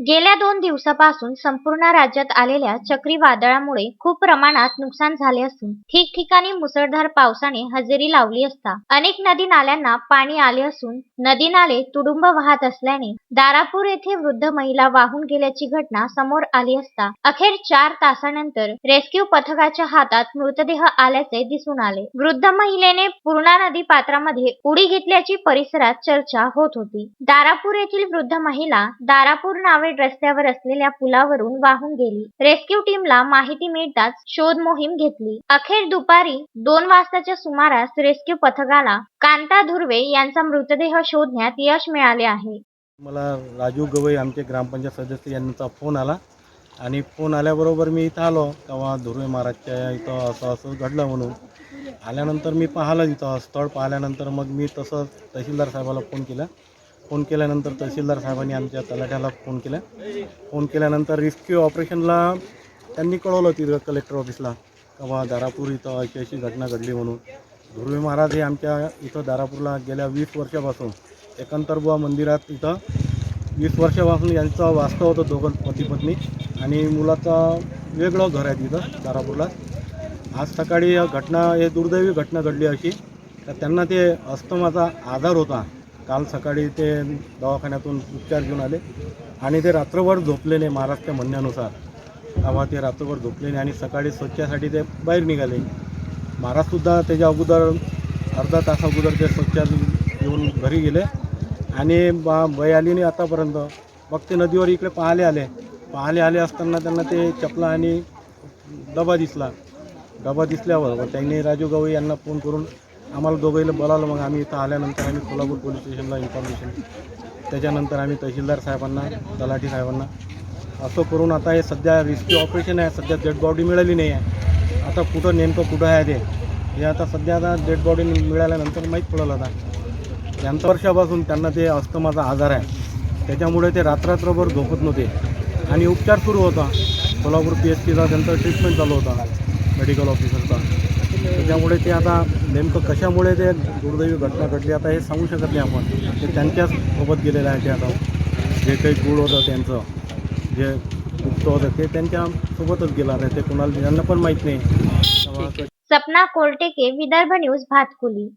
गेल्या दोन दिवसापासून संपूर्ण राज्यात आलेल्या चक्रीवादळामुळे खूप प्रमाणात नुकसान झाले असून ठिकठिकाणी मुसळधार पावसाने हजेरी लावली असता अनेक नदी नाल्यांना पाणी आले असून नदी नाले तुडुंब वाहत असल्याने दारापूर येथे वृद्ध महिला वाहून गेल्याची घटना समोर आली असता अखेर चार तासानंतर रेस्क्यू पथकाच्या हातात मृतदेह आल्याचे दिसून आले. वृद्ध महिलेने पूर्णा नदी पात्रामध्ये उडी घेतल्याची परिसरात चर्चा होत होती. दारापूर येथील वृद्ध महिला दारापूर नावे नावेड रस्त्यावर असलेल्या पुलावरून वाहून गेली. रेस्क्यू टीमला माहिती मिळताच शोध मोहीम घेतली. अखेर दुपारी दोन वाजताच्या सुमारास रेस्क्यू पथकाला कांता धुर्वे यांचा मृतदेह शोधण्यात यश मिळाले आहे. मला राजू गवई आमचे ग्रामपंचायत सदस्य यांचा फोन आला. आणि फोन आल्याबरोबर मी इथं आलो. तेव्हा धुर्वे महाराजच्या इथं असं असं घडलं म्हणून. आल्यानंतर मी पाहिलं इथं स्थळ पाहिल्यानंतर मग मी तसं तहसीलदार साहेबाला फोन केला. फोन केल्यानंतर तहसीलदार साहेबांनी आमच्या तलाठ्याला फोन केला. फोन केल्यानंतर रेस्क्यू ऑपरेशनला त्यांनी कळवलं तिथं कलेक्टर ऑफिसला का बा दारापूर इथं अशी अशी घटना घडली म्हणून. धुर्वे महाराज हे आमच्या इथं दारापूरला गेल्या वीस वर्षापासून एकंतरबुवा मंदिरात इथं वीस वर्षापासून यांचं वास्तव होतं दोघं पती पत्नी आणि मुलाचं वेगळं घर आहे तिथं दारापूरला. आज सकाळी घटना हे दुर्दैवी घटना घडली अशी. तर त्यांना ते अस्तमाचा आजार होता. काल सकाळी ते दवाखान्यातून उपचार घेऊन आले आणि ते रात्रभर झोपले नाही महाराष्ट्र म्हणण्यानुसार. तेव्हा ते रात्रभर झोपले नाही आणि सकाळी स्वच्छासाठी ते बाहेर निघाले. महाराजसुद्धा त्याच्या अगोदर अर्धा तास अगोदर ते स्वच्छा येऊन घरी गेले आणि बा बाई आली नाही आतापर्यंत. मग ते नदीवर इकडे पाहाले आले. पाहाले आले असताना त्यांना ते चपला आणि डबा दिसला. डबा दिसल्यावर त्यांनी राजू गवई यांना फोन करून आम्हाला दोघंला बोलावलं मग आम्ही इथं आल्यानंतर आम्ही कोल्हापूर पोलीस स्टेशनला इन्फॉर्मेशन त्याच्यानंतर आम्ही तहसीलदार साहेबांना तलाठी साहेबांना असं करून आता हे सध्या रिस्क्यू ऑपरेशन आहे सध्या डेड बॉडी मिळाली नाही आहे. आता कुठं नेमकं कुठं आहे ते हे आता सध्या आता डेड बॉडी मिळाल्यानंतर माहीत पडलं आता. यांचं वर्षापासून त्यांना ते अस्थमाचा आजार आहे. त्याच्यामुळे ते रात्ररात्रभर झोपत नव्हते. आणि उपचार सुरू होता. कोल्हापूर पी एच पीचा त्यांचा ट्रीटमेंट चालू होता. मेडिकल ऑफिसरचा त्याच्यामुळे ते आता नेमकं कशामुळे ते दुर्दैवी घटना घडली आता हे सांगू शकत नाही आपण. ते त्यांच्याच सोबत गेलेलं आहे ते आता. जे काही गुळ होतं त्यांचं जे गुप्त होतं ते त्यांच्यासोबतच गेलं आता ते कोणाला यांना पण माहीत नाही. सपना कोर्टेके विदर्भ न्यूज भातकुली.